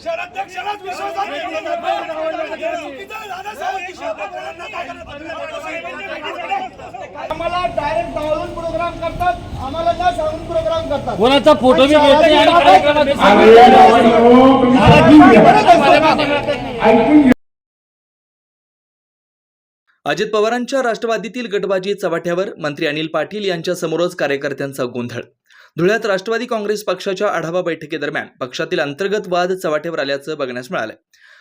शहराध्यक्षालाच विश्वासात घेतलं जातं. चुकीचं झालं साहेब. शहराध्यक्षांना काय करतात? आम्हाला डायरेक्ट डावलून प्रोग्राम करतात आम्हाला त्या सांगून प्रोग्राम करतात कोणाचा फोटो बी घेत नाही आणि कार्यक्रमात अजित पवारांच्या राष्ट्रवादीतील गटबाजी चव्हाट्यावर मंत्री अनिल पाटील यांच्या समोरच कार्यकर्त्यांचा गोंधळ धुळ्यात राष्ट्रवादी काँग्रेस पक्षाच्या आढावा बैठकीदरम्यान पक्षातील अंतर्गत वाद चव्हाट्यावर आल्याचं बघण्यास मिळालं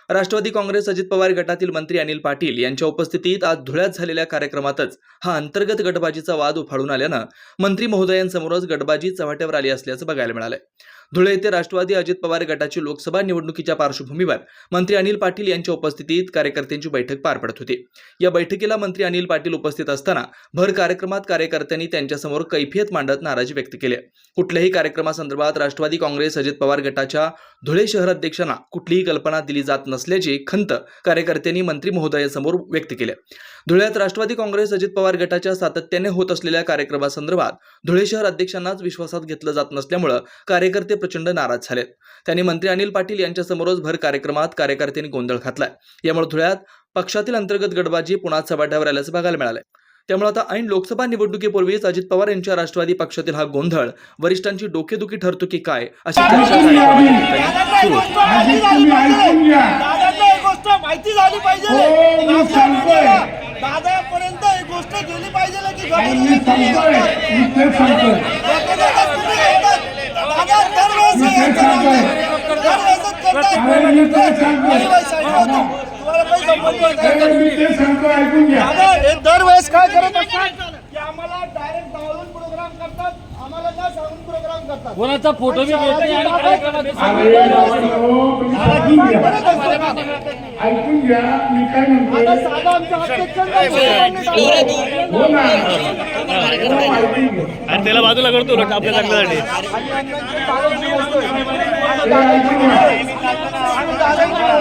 राष्ट्रवादी काँग्रेस अजित पवार गटातील मंत्री अनिल पाटील यांच्या उपस्थितीत आज धुळ्यात झालेल्या कार्यक्रमातच हा अंतर्गत गटबाजीचा वाद उफाळून आल्यानं मंत्री महोदयांसमोरच गटबाजी चव्हाट्यावर आली असल्याचं बघायला मिळालंय. धुळे येथे राष्ट्रवादी अजित पवार गटाची लोकसभा निवडणुकीच्या पार्श्वभूमीवर मंत्री अनिल पाटील यांच्या उपस्थितीत कार्यकर्त्यांची बैठक पार पडत होती. या बैठकीला मंत्री अनिल पाटील उपस्थित असताना भर कार्यक्रमात कार्यकर्त्यांनी त्यांच्यासमोर कैफियत मांडत नाराजी व्यक्त केली कुठल्याही कार्यक्रमासंदर्भात राष्ट्रवादी काँग्रेस अजित पवार गटाच्या धुळे शहराध्यक्षांना कुठलीही कल्पना दिली जात नसल्याची खंत कार्यकर्त्यांनी मंत्री महोदयासमोर व्यक्त केली. धुळ्यात राष्ट्रवादी काँग्रेस अजित पवार गटाच्या सातत्याने होत असलेल्या कार्यक्रमासंदर्भात धुळे शहर अध्यक्षांनाच विश्वासात घेतलं जात नसल्यामुळं कार्यकर्ते प्रचंड नाराज झालेत त्यांनी मंत्री अनिल पाटील यांच्यासमोरच भर कार्यक्रमात कार्यकर्त्यांनी गोंधळ घातलाय. यामुळे धुळ्यात पक्षातील अंतर्गत गटबाजी पुन्हा चव्हाट्यावर आल्याचं बघायला मिळालंय. त्यामुळे आता ऐन लोकसभा निवडणुकीपूर्वीच अजित पवार यांच्या राष्ट्रवादी पक्षातील हा गोंधळ वरिष्ठांची डोकेदुखी ठरतो की काय अशी चर्चा दादांना एक गोष्ट माहिती झाली पाहिजे. दादापर्यंत एक गोष्ट गेली पाहिजे की दादा दरवेळेस दरवेळेस काय करत असतात की आम्हाला डायरेक्ट डावलून प्रोग्राम करतात आम्हाला सांगून प्रोग्राम करतात कोणाचा फोटो बी घेत नाही आणि कार्यक्रमात ऐकून घ्या मी काय. हो ना हो, घ्या आणि त्याला बाजूला करतो उलट आपल्या चांगल्यासाठी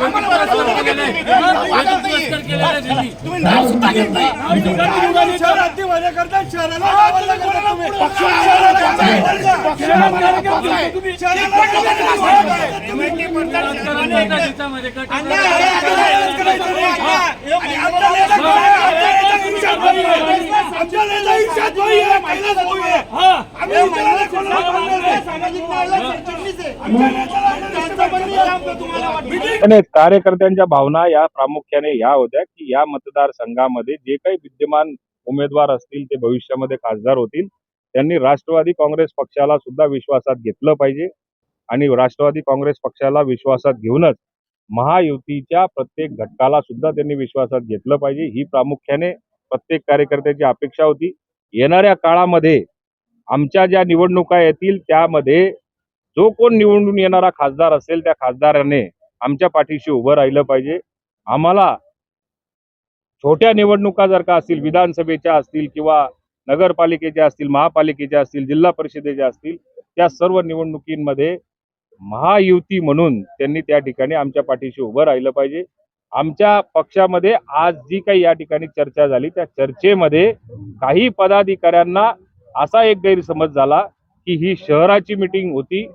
बोलतोय. मार्गदर्शक येते आणि कार्यकर्त्यांच्या भावना या प्रामुख्याने ह्या होत्या की या मतदारसंघामध्ये जे काही विद्यमान उमेदवार असतील ते भविष्यामध्ये खासदार होतील त्यांनी राष्ट्रवादी काँग्रेस पक्षाला सुद्धा विश्वासात घेतलं पाहिजे आणि राष्ट्रवादी काँग्रेस पक्षाला विश्वासात घेऊनच महायुतीच्या प्रत्येक घटकाला सुद्धा त्यांनी विश्वासात घेतलं पाहिजे. ही प्रामुख्याने प्रत्येक कार्यकर्त्याची अपेक्षा होती. येणाऱ्या काळामध्ये आमच्या ज्या निवडणुका येतील त्यामध्ये जो कोण निवडून येणारा खासदार असेल त्या खासदाराने आमच्या पाठीशी उभं राहिलं पाहिजे. आम्हाला छोट्या निवडणुका जर का असतील विधानसभेच्या असतील किंवा नगरपालिकेच्या असतील महापालिकेच्या असतील जिल्हा परिषदेच्या असतील त्या सर्व निवडणुकींमध्ये महायुती म्हणून त्यांनी त्या ठिकाणी आमच्या पाठीशी उभं राहिलं पाहिजे. आमच्या पक्षामध्ये आज जी काही या ठिकाणी चर्चा झाली त्या चर्चेमध्ये काही पदाधिकाऱ्यांना असा एक गैरसमज झाला की ही शहराची मिटिंग होती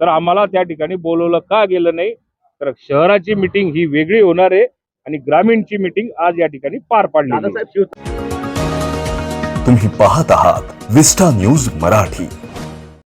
तर आम्हाला त्या ठिकाणी बोलवलं का गेलं नाही? तर शहराची मिटिंग ही वेगळी होणार आहे आणि ग्रामीणची मिटिंग आज या ठिकाणी पार पाडली तुम्ही पाहत आहात विस्टा न्यूज मराठी.